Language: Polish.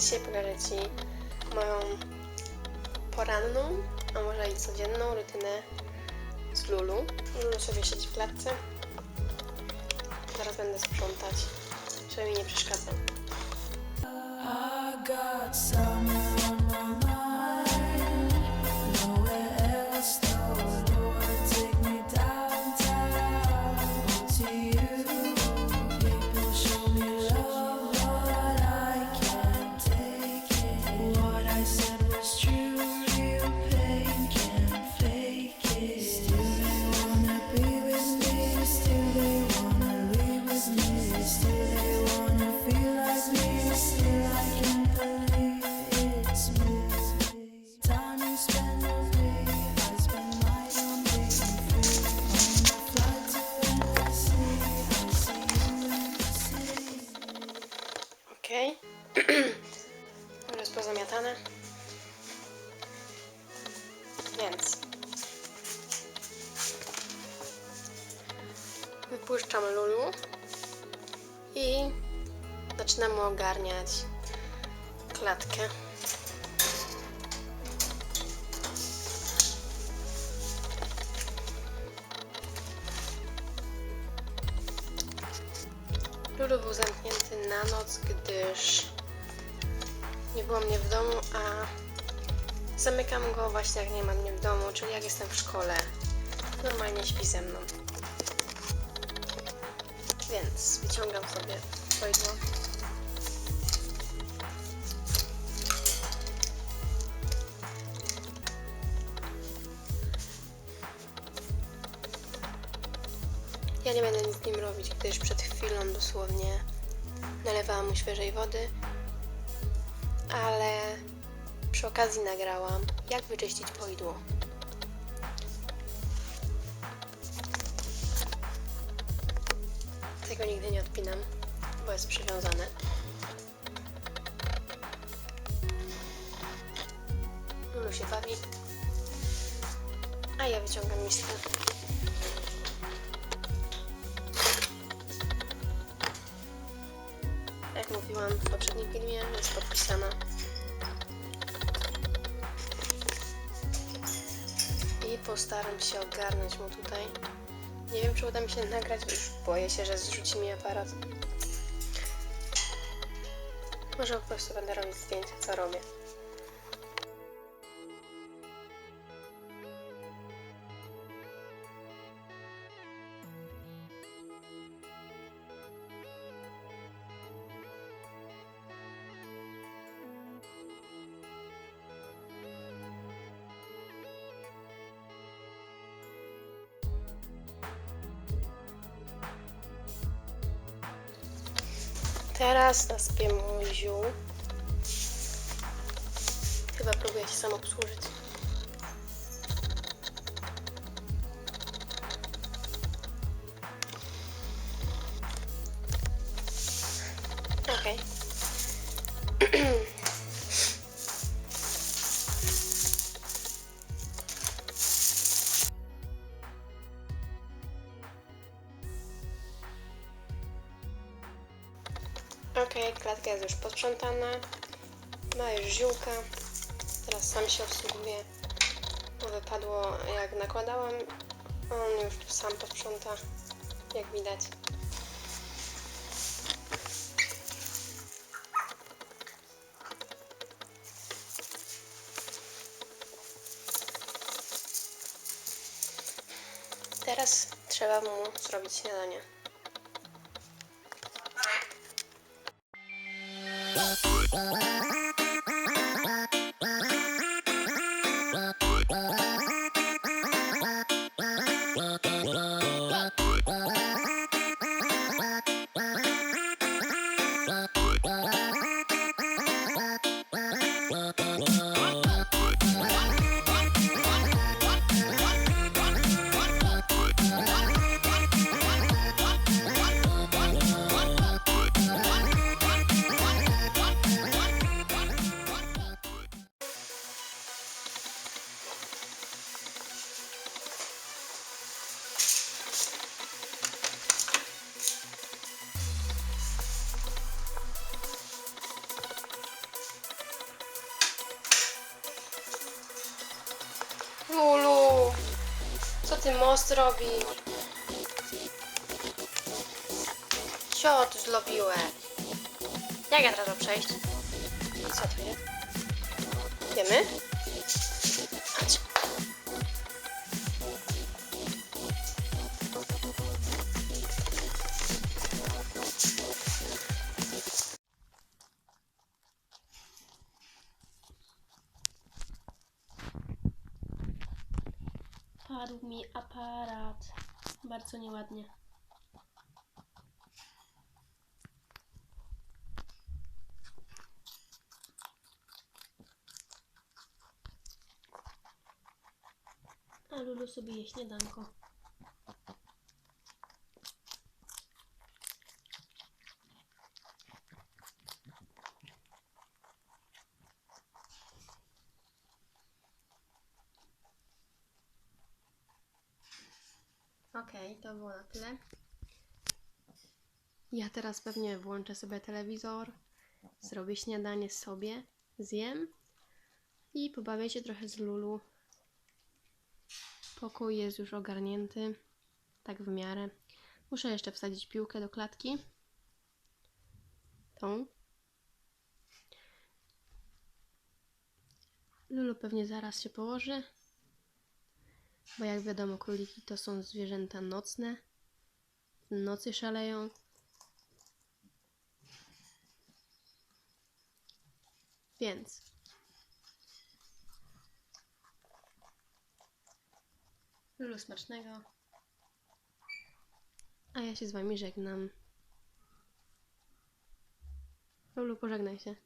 dzisiaj pokażę Ci moją poranną, a może i codzienną rutynę z Lulu. Lulu sobie siedzi w klatce. Zaraz będę sprzątać, żeby mi nie przeszkadzał. Okej. Już jest pozamiatane. Więc wypuszczam Lulu i zaczynamy ogarniać klatkę. Lulu był zamknięty na noc, gdyż nie było mnie w domu, a zamykam go właśnie jak nie ma mnie w domu, czyli jak jestem w szkole. Normalnie śpi ze mną. Więc wyciągam sobie pojdło. Ja nie będę nic z nim robić, gdyż przed chwilą dosłownie nalewałam mu świeżej wody, ale przy okazji nagrałam, jak wyczyścić poidło. Tego nigdy nie odpinam, bo jest przywiązane. Lulu się bawi, a ja wyciągam miskę. Poprzednim filmie, jest podpisana. I postaram się ogarnąć mu tutaj. Nie wiem, czy uda mi się nagrać, bo już boję się, że zrzuci mi aparat. Może po prostu będę robić zdjęcia, co robię. Teraz nasypię mu ziół. Chyba próbuję się sam obsłużyć. Okej, klatka jest już posprzątana. Ma już ziółka. Teraz sam się obsługuje. Bo wypadło jak nakładałam. On już tu sam posprząta, jak widać. Teraz trzeba mu zrobić śniadanie. Oh, most robisz? Co ty zrobiłeś? Jak ja teraz przejść? Co to jest? Wiemy? Padł mi aparat. Bardzo nieładnie. A Lulu sobie je śniadanko. Okej, to było na tyle. Ja teraz pewnie włączę sobie telewizor, zrobię śniadanie sobie, zjem i pobawię się trochę z Lulu. Pokój jest już ogarnięty, tak w miarę. Muszę jeszcze wsadzić piłkę do klatki. Tą. Lulu pewnie zaraz się położy, bo jak wiadomo, króliki to są zwierzęta nocne. W nocy szaleją. Więc Lulu smacznego. A ja się z wami żegnam. Lulu, pożegnaj się.